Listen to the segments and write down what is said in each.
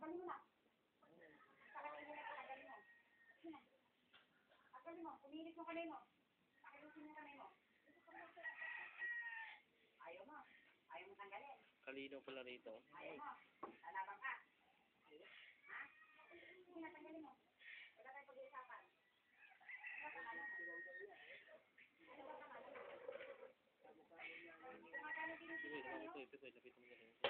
Ang galing mo na. Tagalin mo na, tagalin mo. Galing mo. Pumilit mo kamay mo. Pakilusin mo kamay mo. Ayaw mo. Ayaw mo tanggalin. Kalinaw pala rito. Ayaw mo. Lalaban ka. Ha? Sige na, tanggalin mo. Wala tayo pag-iusapan. Ano ba pangalan? Ano ba pangalan mo? Kumakain din yung Ito, ito, sinigang, no? ito, ito, ito, ito,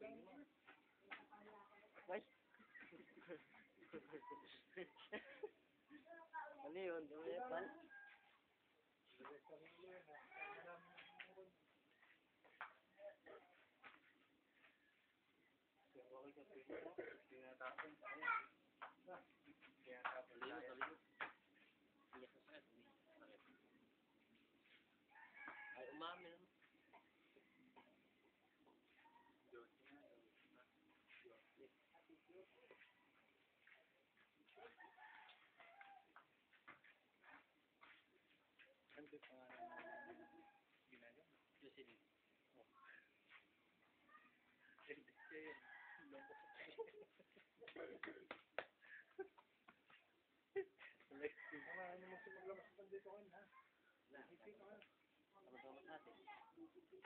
Ay! ano yun? Ulepan? Kalino, kalino. Hindi ka sakit, hindi ka sakit. Ay, umami naman. Ano yung pangalan mo? Jocelyn. Oh. Hindi siya yun. Loko. Lexi. Ano mo sa maglabas ng ha? Wala. Sama-sama natin. May kita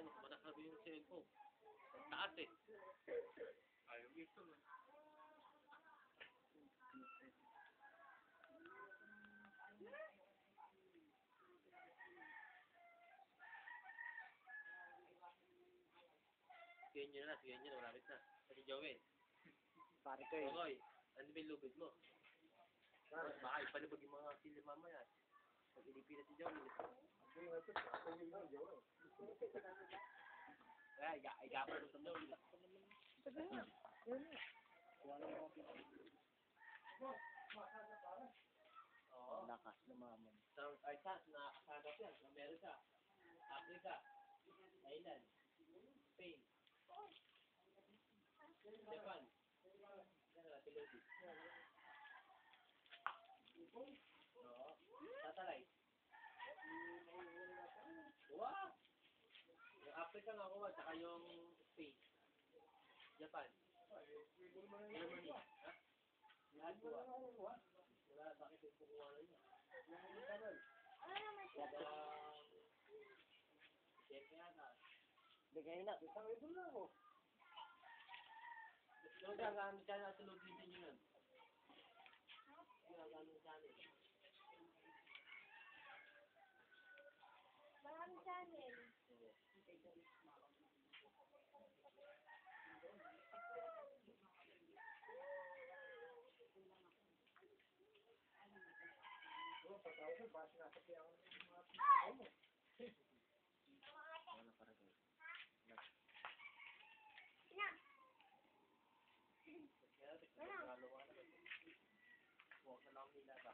eh. Tumatagal, manakabi yung cellphone. Taas eh. Ayaw gusto mo. Sigayin nyo na, sigayin nyo na, malapit na. Kasi Joel, Pare ko eh. Okoy, ano ba yung lubid mo? Baka ipalubog yung mga sili mamaya. Pag inipilat si Joel, kaya iga- igapon mo sa Joel. Oo. Lakas lumaman. Sa Artas, nakakasagap yan. Amerika, Africa, Thailand, Spain, Japan. Philippines. Amerika nakuha, tsaka yung Spain. Japan. Germany. Ha? Lahat kuha. Wala, bakit yung kukuha na yun? Yung kanal. Ano naman siya? Walang... Check yata. Hindi kayo na. Isang idol na ako. Yung gagamit ka na sa loob din yun Ayun ba, sinasakya ako ng mga para doon? Yan. Huwag na lang nila ba?